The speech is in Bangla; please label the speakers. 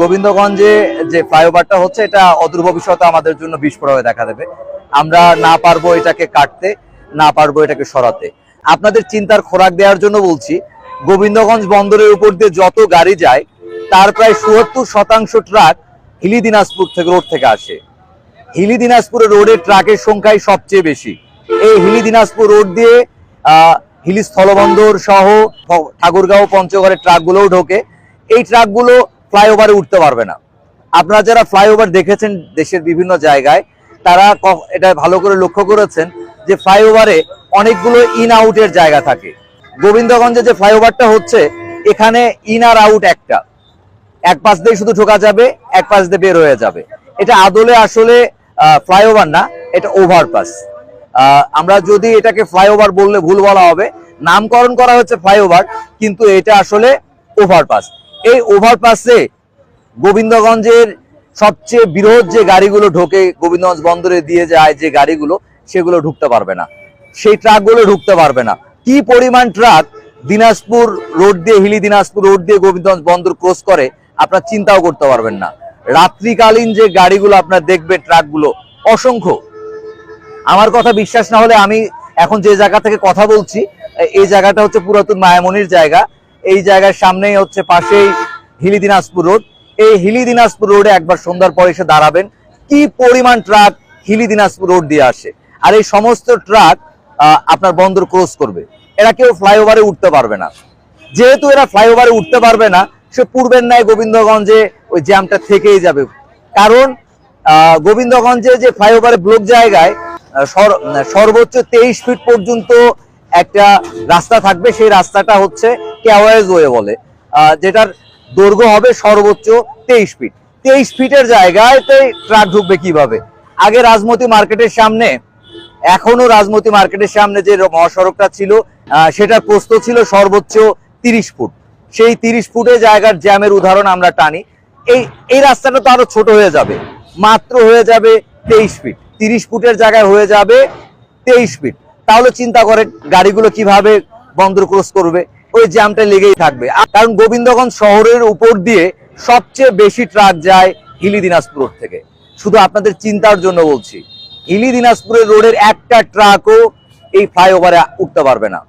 Speaker 1: গোবিন্দগঞ্জে যে ফ্লাইওভারটা হচ্ছে, এটা অদূর ভবিষ্যতে আমাদের জন্য বিস্ফোরক হয়ে দেখা দেবে। আমরা না পারব এটাকে কাটতে, না পারব এটাকে সরাতে। আপনাদের চিন্তার খোরাক দেওয়ার জন্য বলছি, গোবিন্দগঞ্জ বন্দরের উপর দিয়ে যত গাড়ি যায়, তার প্রায় চুয়াত্তর শতাংশ ট্রাক হিলি দিনাজপুর থেকে রোড থেকে আসে। হিলি দিনাজপুর রোডে ট্রাকের সংখ্যাই সবচেয়ে বেশি। এই হিলি দিনাজপুর রোড দিয়ে হিলি স্থলবন্দর সহ ঠাকুরগাঁও পঞ্চগড়ের ট্রাকগুলোও ঢোকে। এই ট্রাকগুলো ফ্লাইওভারে উঠতে পারবে না। আপনারা যারা ফ্লাইওভার দেখেছেন দেশের বিভিন্ন জায়গায়, তারা এটা ভালো করে লক্ষ্য করেছেন যে ফ্লাইওভারে অনেকগুলো ইন আউটের জায়গা থাকে। গোবিন্দগঞ্জে যে ফ্লাইওভারটা হচ্ছে, এখানে ইন আর আউট একটা। এক পাশ দিয়ে শুধু ঢোকা যাবে, এক পাশ দিয়ে বের হয়ে যাবে। এটা আদলে আসলে ফ্লাইওভার না, এটা ওভারপাস। আমরা যদি এটাকে ফ্লাইওভার বললে ভুল বলা হবে, নামকরণ করা হচ্ছে ফ্লাইওভার, কিন্তু এটা আসলে ওভারপাস। এই ওভারপাসে গোবিন্দগঞ্জের সবচেয়ে বৃহৎ যে গাড়িগুলো ঢোকে, গোবিন্দগঞ্জ বন্দরে দিয়ে যায় যে গাড়িগুলো, সেগুলো ঢুকতে পারবে না। সেই ট্রাকগুলো ঢুকতে পারবে না। কি পরিমাণ ট্রাক দিনাজপুর রোড দিয়ে, হিলি দিনাজপুর রোড দিয়ে গোবিন্দগঞ্জ বন্দর ক্রস করে, আপনার চিন্তাও করতে পারবেন না। রাত্রিকালীন যে গাড়িগুলো আপনার দেখবে ট্রাকগুলো, অসংখ্য। আমার কথা বিশ্বাস না হলে আমি এখন যে জায়গা থেকে কথা বলছি এই জায়গাটা হচ্ছে পুরাতন মায়ামনির জায়গা। এই জায়গার সামনেই হচ্ছে পাশেই হিলি দিনাজপুর রোড। এই হিলি দিনাজপুর রোডে একবার সন্ধ্যার পর এসে দাঁড়াবেন। কি পরিমাণ ট্রাক হিলি দিনাজপুর রোড দিয়ে আসে? আর এই সমস্ত ট্রাক আপনার বন্দর ক্রস করবে। এরা কেউ ফ্লাইওভারে উঠতে পারবে না। যেহেতু এরা ফ্লাইওভারে উঠতে পারবে না, সে পূর্বের ন্যায় গোবিন্দগঞ্জে ওই জ্যামটা থেকেই যাবে। কারণ গোবিন্দগঞ্জে যে ফ্লাইওভারে ব্লক জায়গায় সর্বোচ্চ তেইশ ফিট পর্যন্ত একটা রাস্তা থাকবে। সেই রাস্তাটা হচ্ছে কেওয়াইজ ওয়ে বলে যেটার দৈর্ঘ্য হবে সর্বোচ্চ তেইশ ফিট। তেইশ ফিটের জায়গায় ট্রাক ঢুকবে কীভাবে? আগে রাজমতি মার্কেটের সামনে, এখনও রাজমতি মার্কেটের সামনে যে মহাসড়কটা ছিল সেটার প্রস্থ ছিল সর্বোচ্চ তিরিশ ফুট। সেই তিরিশ ফুটে জায়গার জ্যামের উদাহরণ আমরা টানি। এই এই রাস্তাটা তো আরও ছোট হয়ে যাবে, মাত্র হয়ে যাবে তেইশ ফিট। তিরিশ ফুটের জায়গায় হয়ে যাবে তেইশ ফিট। তাহলে চিন্তা করেন, গাড়িগুলো কীভাবে বন্দর ক্রস করবে? ওই জ্যামটা লেগেই থাকবে। কারণ গোবিন্দগঞ্জ শহরের উপর দিয়ে সবচেয়ে বেশি ট্রাক যায় হিলি দিনাজপুর থেকে। শুধু আপনাদের চিন্তার জন্য বলছি, হিলি দিনাজপুরের রোডের একটা ট্রাকও এই ফ্লাইওভারে উঠতে পারবে না।